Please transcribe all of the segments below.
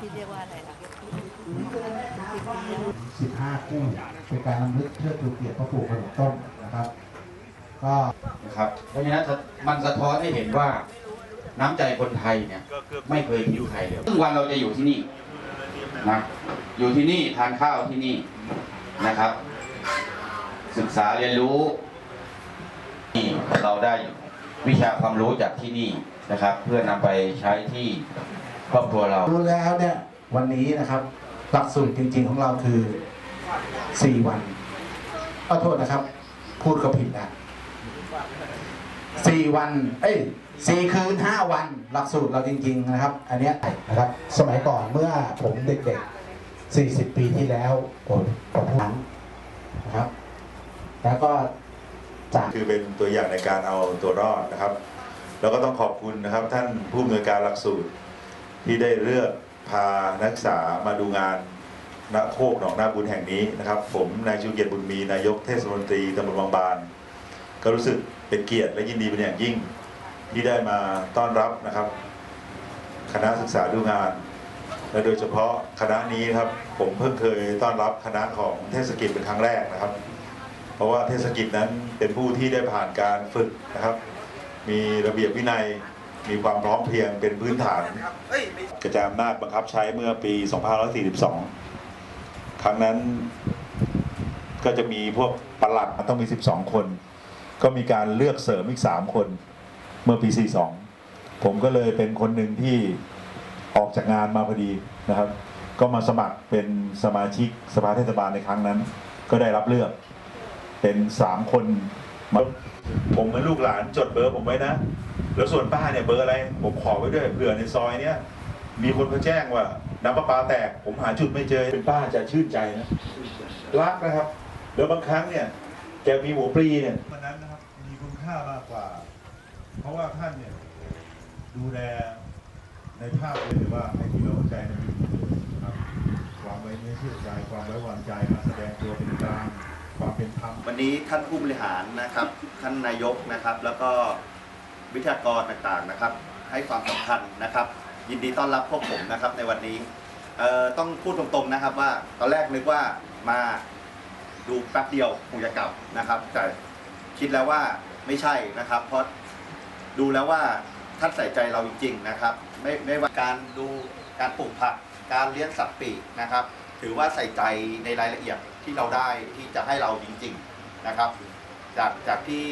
ที่เรียกว่าอะไรล่ะ15คู่เป็นการรำลึกเชิดชูเกียรติพระปู่ขนมต้มนะครับ ก็นะครับเพราะฉะนั้นมันสะท้อนให้เห็นว่าน้ำใจคนไทยเนี่ยไม่เคยทิ้งใครเลยทุกวันเราจะอยู่ที่นี่นะอยู่ที่นี่ทานข้าวที่นี่นะครับ ศึกษาเรียนรู้นี่เราได้วิชาความรู้จากที่นี่นะครับ เพื่อนำไปใช้ที่ รอบครัวเรา รู้แล้วเนี่ยวันนี้นะครับ หลักสูตรจริง ๆของเราคือ 4 วันขอโทษนะครับ พูดก็ผิดนะ4วัน เอ้ยสี่คืนห้าวัน หลักสูตรเราจริง ๆ นะครับ อันเนี้ยนะครับ สมัยก่อนเมื่อผมเด็กๆ40ปีที่แล้วผมผมพูดนะครับ แล้วก็จากคือเป็นตัวอย่างในการเอาตัวรอดนะครับ แล้วก็ต้องขอบคุณนะครับ ท่านผู้อำนวยการหลักสูตร ที่ได้เลือกพานักศึกษามาดูงานณโคกหนองนาบุญแห่งนี้นะครับ ผมนายชูเกียรติบุญมีนายกเทศมนตรีตำบลบางบาน ก็รู้สึกเป็นเกียรติและยินดีเป็นอย่างยิ่ง ที่ได้มาต้อนรับนะครับ คณะศึกษาดูงาน และโดยเฉพาะคณะนี้ครับ ผมเพิ่งเคยต้อนรับคณะของเทศกิจเป็นครั้งแรกนะครับ เพราะว่าเทศกิจนั้นเป็นผู้ที่ได้ผ่านการฝึกนะครับ มีระเบียบวินัย มีความพร้อมเพรียงเป็นพื้นฐาน กระจายอำนาจบังคับใช้เมื่อปี 2542 ครั้งนั้นก็จะมีพวกปลัดต้องมี 12 คน ก็มีการเลือกเสริมอีก 3 คนเมื่อปี 42 ผมก็เลยเป็นคนหนึ่งที่ออกจากงานมาพอดีนะครับ ก็มาสมัครเป็นสมาชิกสภาเทศบาลในครั้งนั้น ก็ได้รับเลือกเป็นสามคนมาผมเป็นลูกหลานจดเบอร์ผมไว้นะ แล้วส่วนป้าเนี่ยเบอร์อะไรผมขอไว้ด้วยเผื่อในซอยเนี้ยมีคนเขาแจ้งว่าน้ำประปาแตก ผมหาจุดไม่เจอเป็นป้าจะชื่นใจนะรักนะครับ แล้วบางครั้งเนี่ยแกมีหัวปลีเนี่ยวันนั้นนะครับมีคุณค่ามากกว่า เพราะว่าท่านเนี่ยดูแลในภาพเลยหรือว่าให้ที่เราเข้าใจในวิถีนะครับความไว้เนื้อเชื่อใจความไว้วางใจการแสดงตัวเป็นกลางความเป็นธรรมวันนี้ท่านผู้บริหารนะครับ ท่านนายกนะครับ แล้วก็ วิทยากรต่างๆนะครับ ให้ความสำคัญนะครับ ยินดีต้อนรับพวกผมนะครับในวันนี้ต้องพูดตรงๆนะครับว่าตอนแรกนึกว่ามาดูแป๊บเดียวคงจะกลับนะครับ แต่คิดแล้วว่าไม่ใช่นะครับ เพราะดูแล้วว่าท่านใส่ใจเราจริงๆนะครับ ไม่ไม่ว่าการดูการปลูกผัก การเลี้ยงสัตว์ปีกนะครับ ถือว่าใส่ใจในรายละเอียดที่เราได้ที่จะให้เราจริง ๆนะครับ จากจากที่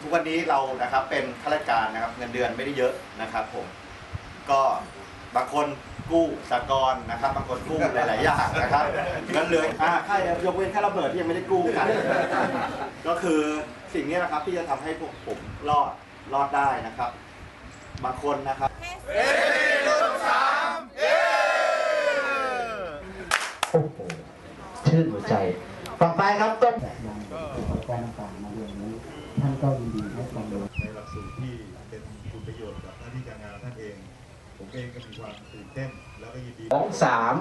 ทุกวันนี้เรานะครับเป็นข้าราชการนะครับเงินเดือนไม่ได้เยอะนะครับผมก็บางคนกู้สากลนะครับ บางคนกู้หลายๆอย่างนะครับก็เลยอ่าค่ายกเว้นแค่ระเบิดที่ยังไม่ได้กู้กัน ก็คือสิ่งนี้นะครับที่จะทำให้พวกผมรอดรอดได้นะครับ บางคนนะครับโอ้โหชื่นหัวใจ ต่อไปครับ ประโยชน์กับหน้าที่การงานท่านเอง ผมเองก็มีความตื่นเต้นแล้วก็ยินดีสองสาม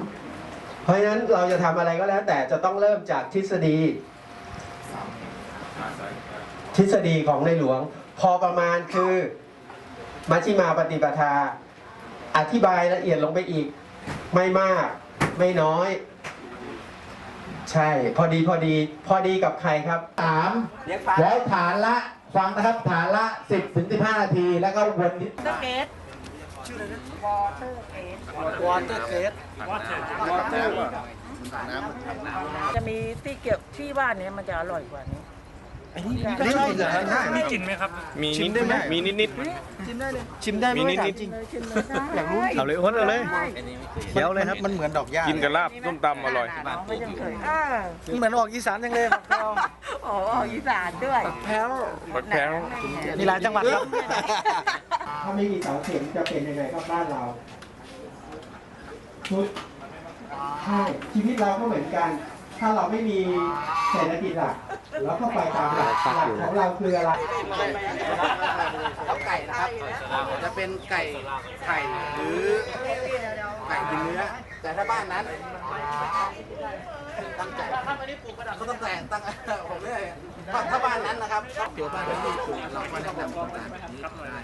เพราะฉะนั้นเราจะทำอะไรก็แล้ว แต่จะต้องเริ่มจากทฤษฎี ทฤษฎีของในหลวง พอประมาณคือมัชฌิมาปฏิปทา อธิบายละเอียดลงไปอีก ไม่มากไม่น้อย ใช่ พอดีพอดี พอดีกับใครครับ สามแล้วฐานละฟังนะครับฐานละ 10ถึง15 นาที แล้วก็วนนิดเตอร์เกตชื่ออะไรนะวอเตอร์เกตวอเตอร์เกตวอเตอร์วอเตอร์จะมีที่เกี่ยวที่ว่านี้มันจะอร่อยกว่านี้อั นนี้ไม่ใช่เหรอมีกลิ่นไหมครับ มีนิดได้ไหม มีนิดนิดชิมได้เลยชิมได้มีนิดนิดชิมเลยชิมเลยอยากรู้เอาเลยอ้นเอาเลยเขียวเลยครับ มันเหมือนดอกหญ้ากินกับลาบส้มตำอร่อยน้องไม่ยังเคยอ่าเหมือนออกอีสานจังเลยครับอ๋ออีสานด้วยแพ้วผักแพ้วมีหลายจังหวัดครับ ถ้าไม่มีเสาเข็มจะเป็นยังไงครับบ้านเราชุดใช่ชีวิตเราก็เหมือนกัน ถ้าเราไม่มีเศรษฐกิจหลักเราก็ไปตามหลักหลักของเราคืออะไรไก่นะครับจะเป็นไก่ไข่หรือไก่กินเนื้อ แต่ถ้าบ้านนั้นตั้งใจเขาต้องแต่งตั้งผมเรื่อยถ้าถ้าบ้านนั้นนะครับครับเกี่ยวบ้านที่ญี่ปุ่นเราก็แนะนำโครงการแบบนี้ได้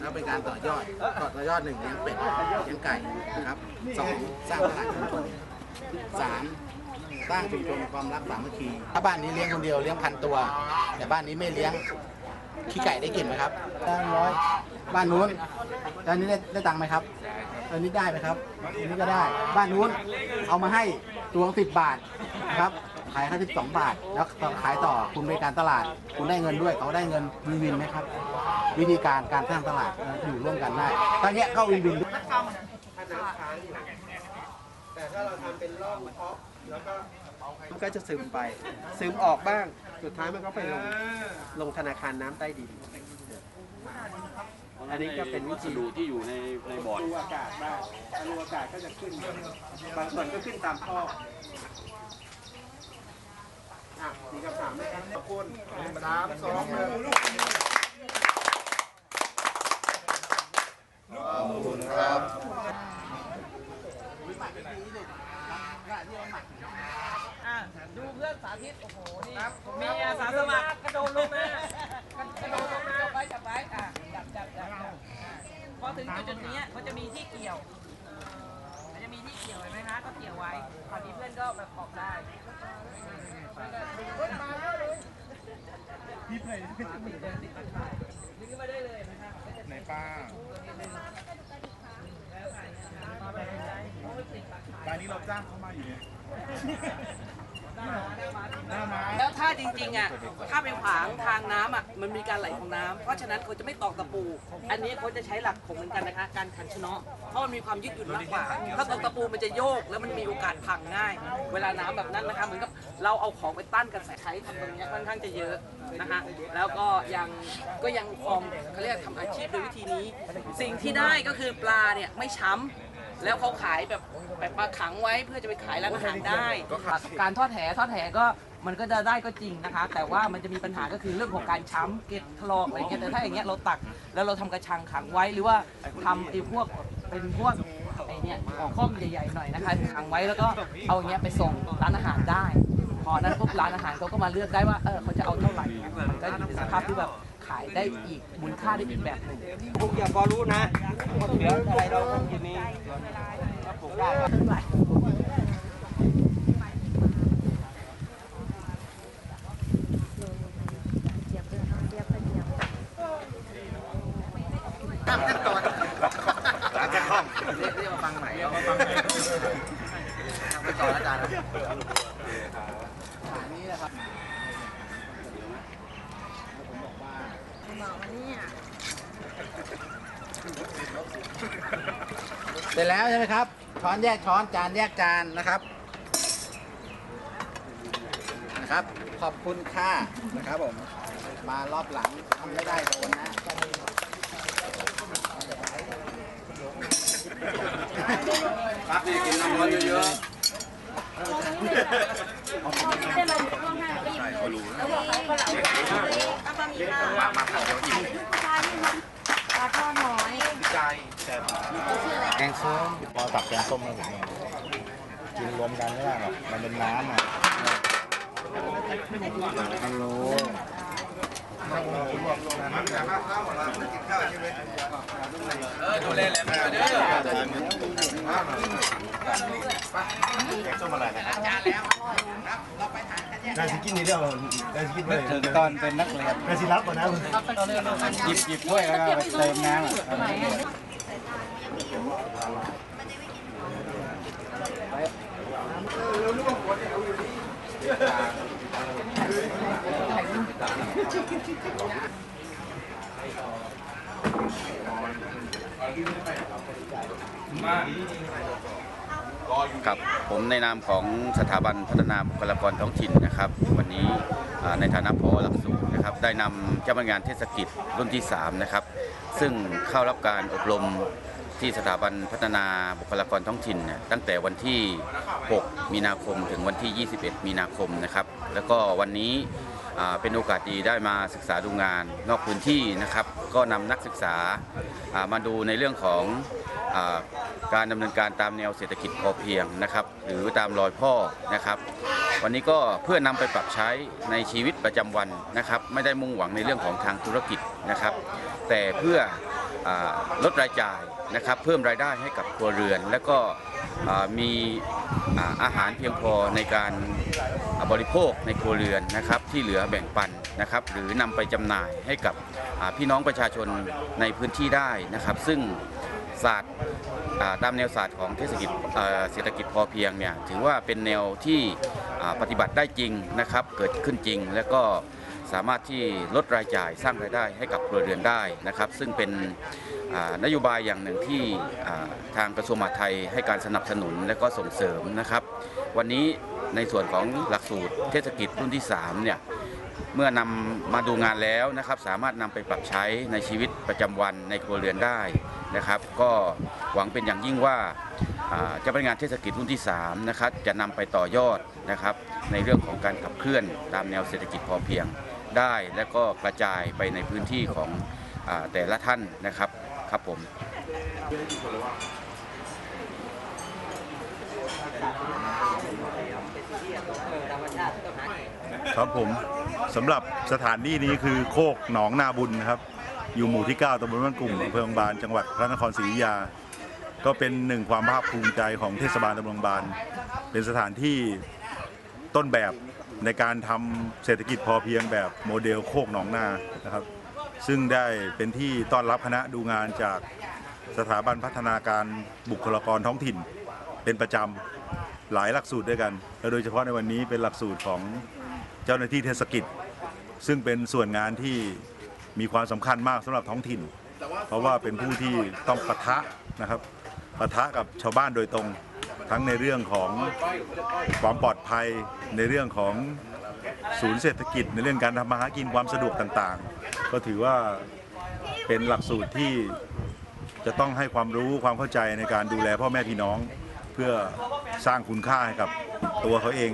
แล้วเป็นการต่อยอดต่อยอดหนึ่งเลี้ยงเป็ดเลี้ยงไก่นะครับสองสร้างตลาดชุมชนสาม สร้างชุมชนความรักสามัคคีถ้าบ้านนี้เลี้ยงคนเดียวเลี้ยงพันตัว แต่บ้านนี้ไม่เลี้ยงขี้ไก่ได้กินไหมครับได้ร้อยบ้านนู้นด้านนี้ได้ได้ตังค์ไหมครับอันนี้ได้ไหมครับอันนี้ก็ได้ บ้านนู้นเอามาให้ตัวสิบบาทนะครับขายแค่สิบสองบาท แล้วขายต่อคุณบริการตลาด คุณได้เงินด้วยเขาได้เงินวินวินไหมครับ วิธีการการสร้างตลาดอยู่ร่วมกันได้ตอนเนี้ยเข้าวินวินแต่ถ้าเราทำเป็นร่องเพาะ แล้วก็มันก็จะซึมไป ซึมออกบ้าง สุดท้ายมันก็ไปลงลงธนาคารน้ำใต้ดิน อันนี้ก็เป็นวิธีดูที่อยู่ในในบอร์ดรูอากาศบ้างรูอากาศก็จะขึ้น บางส่วนก็ขึ้นตามท่ออะมีคำถามไหมครับขอบคุณสามสองหนึ่ง ดูเพื่อนสาธิต โอ้โห นี่มีอาสาสมัครกระโดดลงมากระโดดลงมาจับไว้จับไว้อะจับจับจับจับพอถึงจุดนี้เขาจะมีที่เกี่ยว มันจะมีที่เกี่ยวเห็นไหมคะก็เกี่ยวไว้คราวนี้เพื่อนก็แบบออกได้พี่เพลย์เดินติดตะข่ายดึงขึ้นมาได้เลยนะคะไหนป้า บ้านนี้เราจ้างเขามาอยู่เนี่ยแล้วถ้าจริงๆอะถ้าเป็นขวางทางน้ำอะมันมีการไหลของน้ำเพราะฉะนั้นเขาจะไม่ตอกตะปู อันนี้เขาจะใช้หลักของเหมือนกันนะคะการขันชะเนาะเพราะมันมีความยืดหยุ่นมากกว่า ถ้าตอกตะปูมันจะโยกแล้วมันมีโอกาสพังง่าย เวลาน้ำแบบนั้นนะคะเหมือนกับเราเอาของไปต้านกระแสใช้ทำตรงเนี้ยค่อนข้างจะเยอะนะคะแล้วก็ยังก็ยังครองเขาเรียกทำอาชีพโดยวิธีนี้ สิ่งที่ได้ก็คือปลาเนี่ยไม่ช้ำ แล้วเขาขายแบบแบบมาขังไว้เพื่อจะไปขายร้านอาหารได้ การทอดแหทอดแหก็มันก็จะได้ก็จริงนะคะ แต่ว่ามันจะมีปัญหาก็คือเรื่องของการช้ำเกล็ดถลอกอะไรเงี้ยแต่ถ้าอย่างเงี้ยเราตักแล้วเราทำกระชังขังไว้หรือว่าทำไอ้พวกเป็นพวกไอ้เนี่ยข้อมใหญ่ๆหน่อยนะคะขังไว้แล้วก็เอาอย่างเงี้ยไปส่งร้านอาหารได้ พอนั้นปุ๊บร้านอาหารเขาก็มาเลือกได้ว่าเออเขาจะเอาเท่าไหร่มันก็อยู่ในสภาพที่แบบขายได้อีกมูลค่าได้อีกแบบหนึ่งปลูกอย่าพอรู้นะ เหลืออะไรเราคงกินนี้ปลูกได้ครับหลังจากห้องเรียกเรียกมาฟังใหม่เอามาฟังใหม่ไปต่ออาจารย์อันนี้นะครับผมบอกว่าบอกว่านี่ เสร็จแล้วใช่ไหมครับ ช้อนแยกช้อนจานแยกจานนะครับ นะครับ ขอบคุณค่านะครับผม มารอบหลังทำไม่ได้โดนนะครับนี่กินน้ำร้อนเยอะแก งส้มพอตักแกงส้มมาผมกินรวมกันไม่ได้หรอกมันเป็นน้ำอะฮัลโหลได้สกินนี่เดียวได้สกินไปถึงตอนเป็นนักเรียนได้สิรับก่อนนะหยิบหยิบถ้วยแล้วก็เติมน้ำ ครับผมในนามของสถาบันพัฒนาบุคลากรท้องถิ่นนะครับ วันนี้ในฐานะพอหลักสูตรนะครับได้นำเจ้าพนักงานเทศกิจรุ่นที่ 3 นะครับ ซึ่งเข้ารับการอบรม ที่สถาบันพัฒนาบุคลากรท้องถิ่นเนี่ยตั้งแต่วันที่ 6 มีนาคมถึงวันที่ 21 มีนาคมนะครับ แล้วก็วันนี้เป็นโอกาสดีได้มาศึกษาดูงาน นอกพื้นที่นะครับ ก็นำนักศึกษามาดูในเรื่องของอการดำเนินการตามแนวเศรษฐกิจพอเพียงนะครับ หรือตามรอยพ่อนะครับ วันนี้ก็เพื่อนำไปปรับใช้ในชีวิตประจำวันนะครับ ไม่ได้มุ่งหวังในเรื่องของทางธุรกิจนะครับ แต่เพื่ออลดรายจ่าย นะครับเพิ่มรายได้ให้กับครัวเรือน และก็มีอาหารเพียงพอในการบริโภคในครัวเรือนนะครับที่เหลือแบ่งปันนะครับหรือนำไปจำหน่ายให้กับพี่น้องประชาชนในพื้นที่ได้นะครับ ซึ่งศาสตร์ตามแนวศาสตร์ของเทศกิจเศรษฐกิจพอเพียงเนี่ยถือว่าเป็นแนวที่ปฏิบัติได้จริงนะครับเกิดขึ้นจริง และก็ สามารถที่ลดรายจ่ายสร้างรายได้ให้กับครัวเรือนได้นะครับ ซึ่งเป็นนโยบายอย่างหนึ่งที่ทางกระทรวงมหาดไทยให้การสนับสนุนและก็ส่งเสริมนะครับ วันนี้ในส่วนของหลักสูตรเทศกิจรุ่นที่3เนี่ยเมื่อนำมาดูงานแล้วนะครับ สามารถนำไปปรับใช้ในชีวิตประจำวันในครัวเรือนได้นะครับ ก็หวังเป็นอย่างยิ่งว่าอ่าเจ้าพนักงานเทศกิจรุ่นที่3นะครับจะนำไปต่อยอดนะครับ ในเรื่องของการขับเคลื่อนตามแนวเศรษฐกิจพอเพียง ได้ และก็กระจายไปในพื้นที่ของอแต่ละท่านนะครับครับผมครับผมสำหรับสถานที่นี้คือโคกหนองนาบุญนะครับ อยู่หมู่ที่ 9ตำบลบ้านกลุ่มอำเภอบางบานจังหวัดพระนครศรีอยุธยา ก็เป็นหนึ่งความภาคภูมิใจของเทศบาลตำบลบางบานเป็นสถานที่ต้นแบบ ในการทำเศรษฐกิจพอเพียงแบบโมเดลโคกหนองนานะครับ ซึ่งได้เป็นที่ต้อนรับคณะดูงานจากสถาบันพัฒนาการบุคลากรท้องถิ่น เป็นประจำหลายหลักสูตรด้วยกัน และโดยเฉพาะในวันนี้เป็นหลักสูตรของเจ้าหน้าที่เทศกิจ ซึ่งเป็นส่วนงานที่มีความสำคัญมากสำหรับท้องถิ่น เพราะว่าเป็นผู้ที่ต้องปะทะนะครับปะทะกับชาวบ้านโดยตรง ทั้งในเรื่องของความปลอดภัยในเรื่องของศูนย์เศรษฐกิจ ในเรื่องการทำมาหากินความสะดวกต่างๆ ก็ถือว่าเป็นหลักสูตรที่จะต้องให้ความรู้ความเข้าใจในการดูแลพ่อแม่พี่น้องเพื่อสร้างคุณค่าให้กับตัวเขาเอง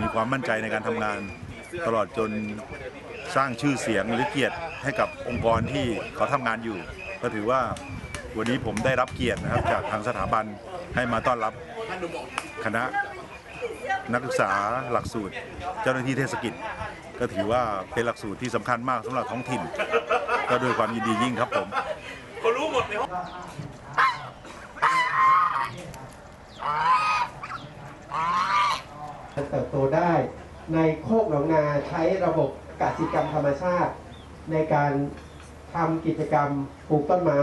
มีความมั่นใจในการทำงาน ตลอดจนสร้างชื่อเสียงหรือเกียรติให้กับองค์กรที่เขาทำงานอยู่ ก็ถือว่าวันนี้ผมได้รับเกียรตินะครับจากทางสถาบันให้มาต้อนรับ คณะนักศึกษาหลักสูตร เจ้าหน้าที่เทศกิจ ก็ถือว่าเป็นหลักสูตรที่สำคัญมากสำหรับท้องถิ่น ก็ด้วยความยินดียิ่งครับผมเติบโตได้ในโคกหนองนาใช้ระบบกสิกรรมธรรมชาติ ในการทำกิจกรรมปลูกต้นไม้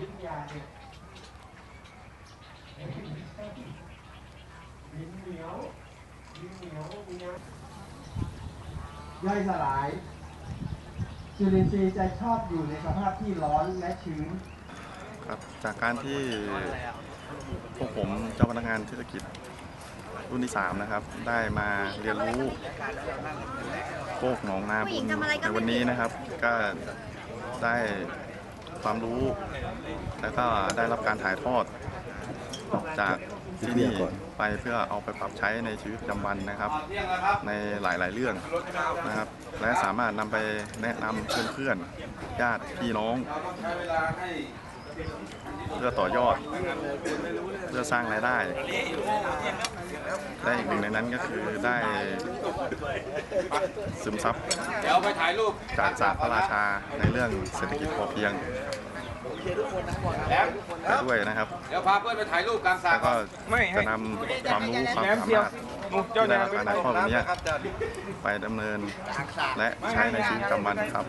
มีอะไรครับอย่างยุธยาเนี่ยดินเหนียวดินเหนียวมีน้ำย่อยสลายจุลินทรีย์จะชอบอยู่ในสภาพที่ร้อนและชื้นครับจากการที่พวกผมเจ้าพนักงานเทศกิจรุ่นที่ 3 นะครับ ได้มาเรียนรู้โคกหนองนาบุญในวันนี้นะครับ ก็ได้ ความรู้ แล้วก็ได้รับการถ่ายทอดจากที่นี่ไปเพื่อเอาไปปรับใช้ในชีวิตประจำวันนะครับ ในหลายๆเรื่องนะครับ และสามารถนำไปแนะนำเพื่อนๆญาติพี่น้อง เพื่อต่อยอด เพื่อสร้างรายได้ และอีกหนึ่งในนั้นก็คือได้ซึมซับเดี๋ยวไปถ่ายรูปจากศาสตร์พระราชาในเรื่องเศรษฐกิจพอเพียงแล้วไปด้วยนะครับเดี๋ยวพาเพื่อนไปถ่ายรูปกลางสระแล้วก็จะนำความรู้ความสามารถที่ได้รับการถ่ายทอดวันนี้ไปดำเนินและใช้ในชีวิตประจำวันครับ